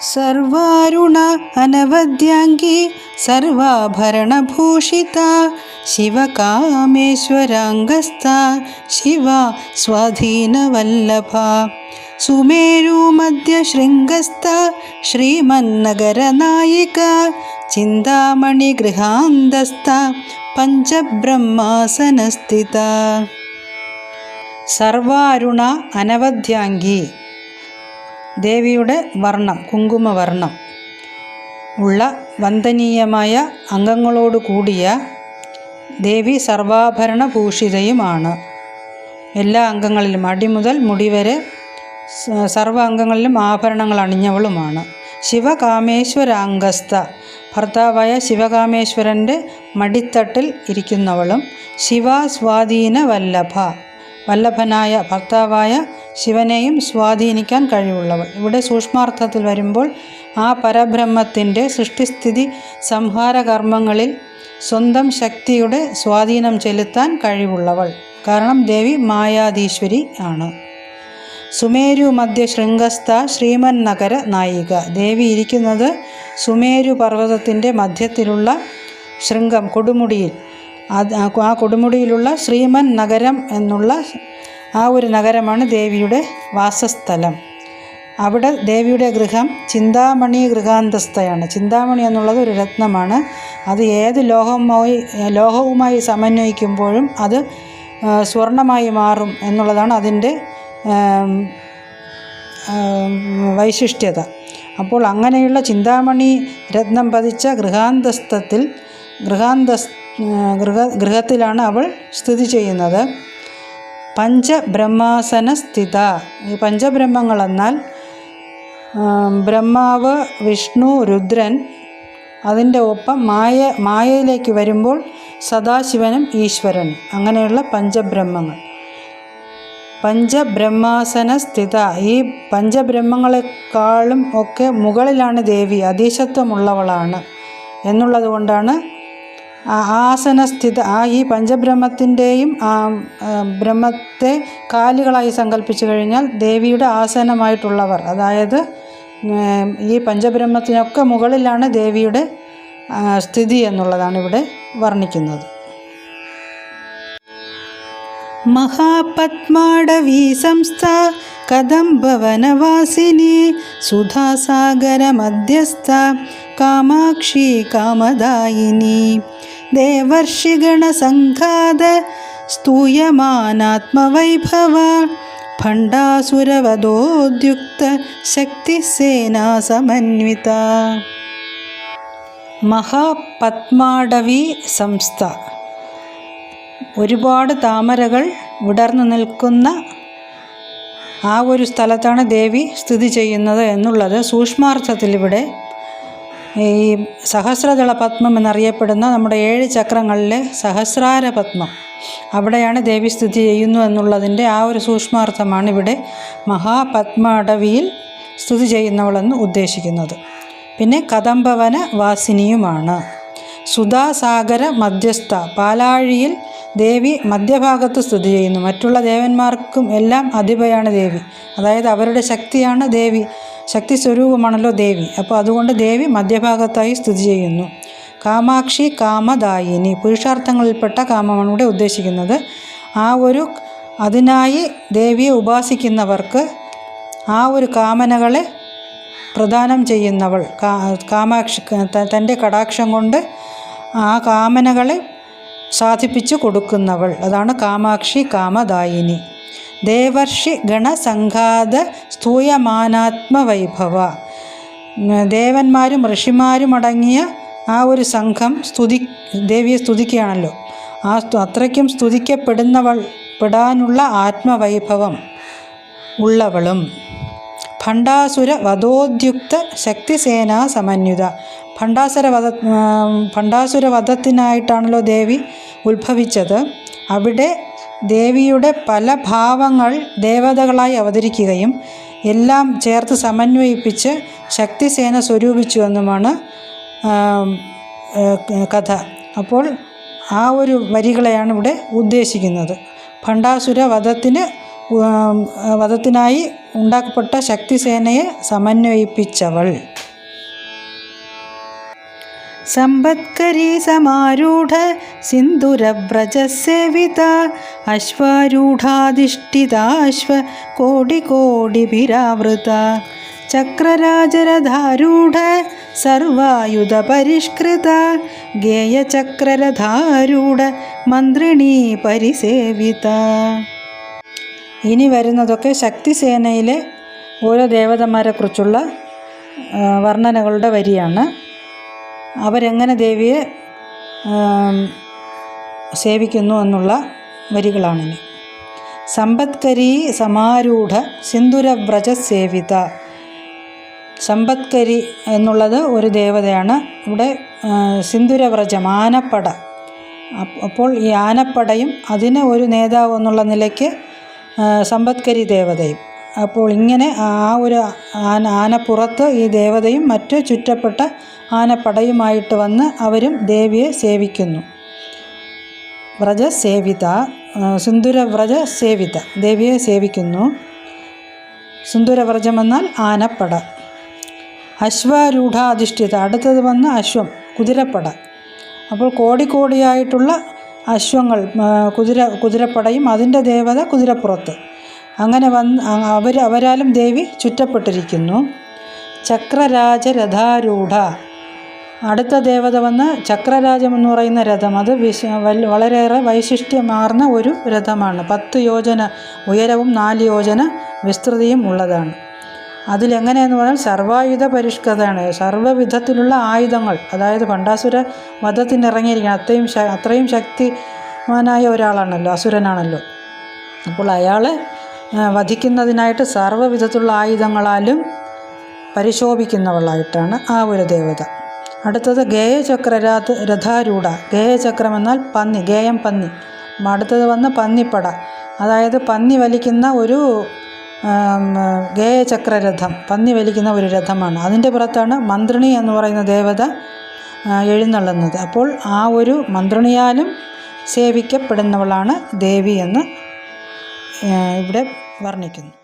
സർവാരുണ അനവദ്യാംഗി സർവാഭരണഭൂഷിത ശിവകാമേശ്വരാംഗസ്ഥ ശിവ സ്വാധീനവല്ലഭ സുമേരുമധ്യശൃംഗസ്ഥ ശ്രീമന്നഗരനായിക ചിന്താമണിഗൃഹാന്തസ്ഥ പഞ്ചബ്രഹ്മാസനസ്ഥിത. സർവാരുണ അനവദ്യാംഗി ദേവിയുടെ വർണം കുങ്കുമവർണം ഉള്ള വന്ദനീയമായ അംഗങ്ങളോട് കൂടിയ ദേവി സർവാഭരണ ഭൂഷിതയുമാണ് എല്ലാ അംഗങ്ങളിലും അടി മുതൽ മുടി വരെ സ- സർവ അംഗങ്ങളിലും ആഭരണങ്ങൾ അണിഞ്ഞവളുമാണ്. ശിവകാമേശ്വരാംഗസ്ഥ ഭർത്താവായ ശിവകാമേശ്വരന്റെ മടിത്തട്ടിൽ ഇരിക്കുന്നവളും ശിവാസ്വാധീന വല്ലഭ വല്ലഭനായ ഭർത്താവായ ശിവനെയും സ്വാധീനിക്കാൻ കഴിവുള്ളവൾ ഇവിടെ സൂക്ഷ്മാർത്ഥത്തിൽ വരുമ്പോൾ ആ പരബ്രഹ്മത്തിന്റെ സൃഷ്ടിസ്ഥിതി സംഹാരകർമ്മങ്ങളിൽ സ്വന്തം ശക്തിയുടെ സ്വാധീനം ചെലുത്താൻ കഴിവുള്ളവൾ. കാരണം ദേവി മായാധീശ്വരി ആണ്. സുമേരു മധ്യ ശൃംഗസ്ഥ ശ്രീമൻ നഗര നായിക. ദേവി ഇരിക്കുന്നത് സുമേരു പർവതത്തിന്റെ മധ്യത്തിലുള്ള ശൃംഗം കൊടുമുടിയിൽ. ആ കൊടുമുടിയിലുള്ള ശ്രീമൻ നഗരം എന്നുള്ള ആ ഒരു നഗരമാണ് ദേവിയുടെ വാസസ്ഥലം. അവിടെ ദേവിയുടെ ഗൃഹം ചിന്താമണി ഗൃഹാന്തസ്ഥയാണ്. ചിന്താമണി എന്നുള്ളത് ഒരു രത്നമാണ്. അത് ഏത് ലോഹവുമായി ലോഹവുമായി സമന്വയിക്കുമ്പോഴും അത് സ്വർണമായി മാറും എന്നുള്ളതാണ് അതിന്റെ വൈശിഷ്ട്യത. അപ്പോൾ അങ്ങനെയുള്ള ചിന്താമണി രത്നം പതിച്ച ഗൃഹാന്തസ്ഥത്തിൽ ഗൃഹാന്ത ഗൃഹ ഗൃഹത്തിലാണ് അവൾ സ്ഥിതി ചെയ്യുന്നത്. പഞ്ചബ്രഹ്മാസന സ്ഥിത ഈ പഞ്ചബ്രഹ്മങ്ങൾ എന്നാൽ ബ്രഹ്മാവ് വിഷ്ണു രുദ്രൻ അതിന്റെ ഒപ്പം മായ മായയിലേക്ക് വരുമ്പോൾ സദാശിവനും ഈശ്വരനും അങ്ങനെയുള്ള പഞ്ചബ്രഹ്മങ്ങൾ. പഞ്ചബ്രഹ്മാസന സ്ഥിത ഈ പഞ്ചബ്രഹ്മങ്ങളെക്കാളും ഒക്കെ മുകളിലാണ് ദേവി. അതീശത്വമുള്ളവളാണ് എന്നുള്ളത് കൊണ്ടാണ് ആസനസ്ഥിത ആ ഈ പഞ്ചബ്രഹ്മത്തിന്റെയും ആ ബ്രഹ്മത്തെ കാലുകളായി സങ്കല്പിച്ചു കഴിഞ്ഞാൽ ദേവിയുടെ ആസനമായിട്ടുള്ളവർ അതായത് ഈ പഞ്ചബ്രഹ്മത്തിനൊക്കെ മുകളിലാണ് ദേവിയുടെ സ്ഥിതി എന്നുള്ളതാണ് ഇവിടെ വർണിക്കുന്നത്. മഹാപത്മാടവീ സംസ്ഥ കദംബവനവാസിനി സുധാസാഗരമധ്യസ്ഥ കാമാക്ഷി കാമദായിനി. ദേവർഷിഗണസംഘാത സ്തൂയമാനാത്മവൈഭവ ഭണ്ഡാസുരവധോദ്യുക്ത ശക്തിസേനാസമന്വിത. മഹാപത്മാടവി സംസ്ഥ. ഒരുപാട് താമരകൾ വിടർന്നു നിൽക്കുന്ന ആ ഒരു സ്ഥലത്താണ് ദേവി സ്ഥിതി ചെയ്യുന്നത് എന്നുള്ളത് സൂക്ഷ്മാർത്ഥത്തിൽ ഇവിടെ ഈ സഹസ്രദള പത്മം എന്നറിയപ്പെടുന്ന നമ്മുടെ ഏഴ് ചക്രങ്ങളിലെ സഹസ്രാര പത്മം. അവിടെയാണ് ദേവി സ്ഥിതി ചെയ്യുന്നു എന്നുള്ളതിന്റെ ആ ഒരു സൂക്ഷ്മാർത്ഥമാണ് ഇവിടെ മഹാപത്മാടവിയിൽ സ്ഥിതി ചെയ്യുന്നവളെന്ന് ഉദ്ദേശിക്കുന്നത്. പിന്നെ കദംബവന വാസിനിയുമാണ് സുധാസാഗര മധ്യസ്ഥ പാലാഴിയിൽ ദേവി മധ്യഭാഗത്ത് സ്ഥിതി ചെയ്യുന്നു. മറ്റുള്ള ദേവന്മാർക്കും എല്ലാം അധിപയാണ് ദേവി. അതായത് അവരുടെ ശക്തിയാണ് ദേവി. ശക്തി സ്വരൂപമാണല്ലോ ദേവി. അപ്പോൾ അതുകൊണ്ട് ദേവി മധ്യഭാഗത്തായി സ്ഥിതി ചെയ്യുന്നു. കാമാക്ഷി കാമദായിനി. പുരുഷാർത്ഥങ്ങളിൽപ്പെട്ട കാമമാണ് ഇവിടെ ഉദ്ദേശിക്കുന്നത്. ആ ഒരു അതിനായി ദേവിയെ ഉപാസിക്കുന്നവർക്ക് ആ ഒരു കാമനകളെ പ്രദാനം ചെയ്യുന്നവൾ കാമാക്ഷി തന്റെ കടാക്ഷം കൊണ്ട് ആ കാമനകളെ സാധിപ്പിച്ചു കൊടുക്കുന്നവൾ. അതാണ് കാമാക്ഷി കാമദായിനി. ദേവർഷി ഗണസംഘാത സ്തൂയമാനാത്മവൈഭവ. ദേവന്മാരും ഋഷിമാരും അടങ്ങിയ ആ ഒരു സംഘം സ്തുതി ദേവിയെ സ്തുതിക്കുകയാണല്ലോ. ആ അത്രയ്ക്കും സ്തുതിക്കപ്പെടുന്നവൾ പെടാനുള്ള ആത്മവൈഭവം ഉള്ളവളും. ഭണ്ഡാസുര വധോദ്യുക്ത ശക്തിസേനാ സമന്വിത ഭണ്ഡാസുര വധ ഭണ്ഡാസുര വധത്തിനായിട്ടാണല്ലോ ദേവി ഉത്ഭവിച്ചത്. അവിടെ ദേവിയുടെ പല ഭാവങ്ങൾ ദേവതകളായി അവതരിക്കുകയും എല്ലാം ചേർത്ത് സമന്വയിപ്പിച്ച് ശക്തിസേന സ്വരൂപിച്ചു എന്നുമാണ് കഥ. അപ്പോൾ ആ ഒരു വരികളെയാണ് ഇവിടെ ഉദ്ദേശിക്കുന്നത്. ഭണ്ഡാസുര വധത്തിന് വധത്തിനായി ഉണ്ടാക്കപ്പെട്ട ശക്തിസേനയെ സമന്വയിപ്പിച്ചവൾ. സമ്പത്കരീ സമാരൂഢ സിന്ദുരവ്രജസേവിത അശ്വാരൂഢാധിഷ്ഠിതാശ്വ കോടി കോടിഭിരാവൃത ചക്രരാജരധാരൂഢ സർവായുധ പരിഷ്കൃത ഗേയചക്രരധാരൂഢ മന്ത്രിണീ പരിസേവിത ഇനി വരുന്നതൊക്കെ ശക്തിസേനയിലെ ഓരോ ദേവതമാരെക്കുറിച്ചുള്ള വർണനകളുടെ വരിയാണ്. അവരെങ്ങനെ ദേവിയെ സേവിക്കുന്നു എന്നുള്ള വരികളാണിനി. സമ്പത്കരി സമാരൂഢ സിന്ദുരവ്രജ സേവിത. സമ്പത്കരി എന്നുള്ളത് ഒരു ദേവതയാണ്. ഇവിടെ സിന്ദുരവ്രജം ആനപ്പട അപ്പോൾ ഈ ആനപ്പടയും അതിന് ഒരു നേതാവ് എന്നുള്ള നിലയ്ക്ക് സമ്പത്കരി ദേവതയും. അപ്പോൾ ഇങ്ങനെ ആ ഒരു ആന ആനപ്പുറത്ത് ഈ ദേവതയും മറ്റ് ചുറ്റപ്പെട്ട ആനപ്പടയുമായിട്ട് വന്ന് അവരും ദേവിയെ സേവിക്കുന്നു. വ്രജ സേവിത സുന്ദരവ്രജ സേവിത ദേവിയെ സേവിക്കുന്നു. സുന്ദരവ്രജമെന്നാൽ ആനപ്പട. അശ്വാരൂഢാധിഷ്ഠിത അടുത്തത് വന്ന് അശ്വം കുതിരപ്പട. അപ്പോൾ കോടിക്കോടിയായിട്ടുള്ള അശ്വങ്ങൾ കുതിര കുതിരപ്പടയും അതിന്റെ ദേവത കുതിരപ്പുറത്ത്. അങ്ങനെ വന്ന് അവർ അവരാലും ദേവി ചുറ്റപ്പെട്ടിരിക്കുന്നു. ചക്രരാജരഥാരൂഢ. അടുത്ത ദേവത വന്ന് ചക്രരാജം എന്ന് പറയുന്ന രഥം. അത് വിശ വളരെയേറെ വൈശിഷ്ട്യമാർന്ന ഒരു രഥമാണ്. പത്ത് യോജന ഉയരവും നാല് യോജന വിസ്തൃതിയും ഉള്ളതാണ്. അതിലെങ്ങനെയെന്ന് പറഞ്ഞാൽ സർവായുധ പരിഷ്കൃതമാണ്. സർവവിധത്തിലുള്ള ആയുധങ്ങൾ അതായത് പണ്ടാസുര വധത്തിനിറങ്ങിയിരിക്കണം അത്രയും അത്രയും ശക്തിമാനായ ഒരാളാണല്ലോ അസുരനാണല്ലോ. അപ്പോൾ അയാളെ വധിക്കുന്നതിനായിട്ട് സർവവിധത്തിലുള്ള ആയുധങ്ങളാലും പരിശോഭിക്കുന്നവളായിട്ടാണ് ആ ഒരു ദേവത. അടുത്തത് ഗേയചക്രരാത് രഥാരൂഢ. ഗേയചക്രം എന്നാൽ പന്നി ഗേയം പന്നി. അടുത്തത് വന്ന് പന്നിപ്പട. അതായത് പന്നി വലിക്കുന്ന ഒരു ഗേയചക്രരഥം പന്നി വലിക്കുന്ന ഒരു രഥമാണ്. അതിന്റെ പുറത്താണ് മന്ത്രിണി എന്ന് പറയുന്ന ദേവത എഴുന്നള്ളുന്നത്. അപ്പോൾ ആ ഒരു മന്ത്രിണിയാലും സേവിക്കപ്പെടുന്നവളാണ് ദേവി എന്ന് ഇവിടെ വർണിക്കുന്നു.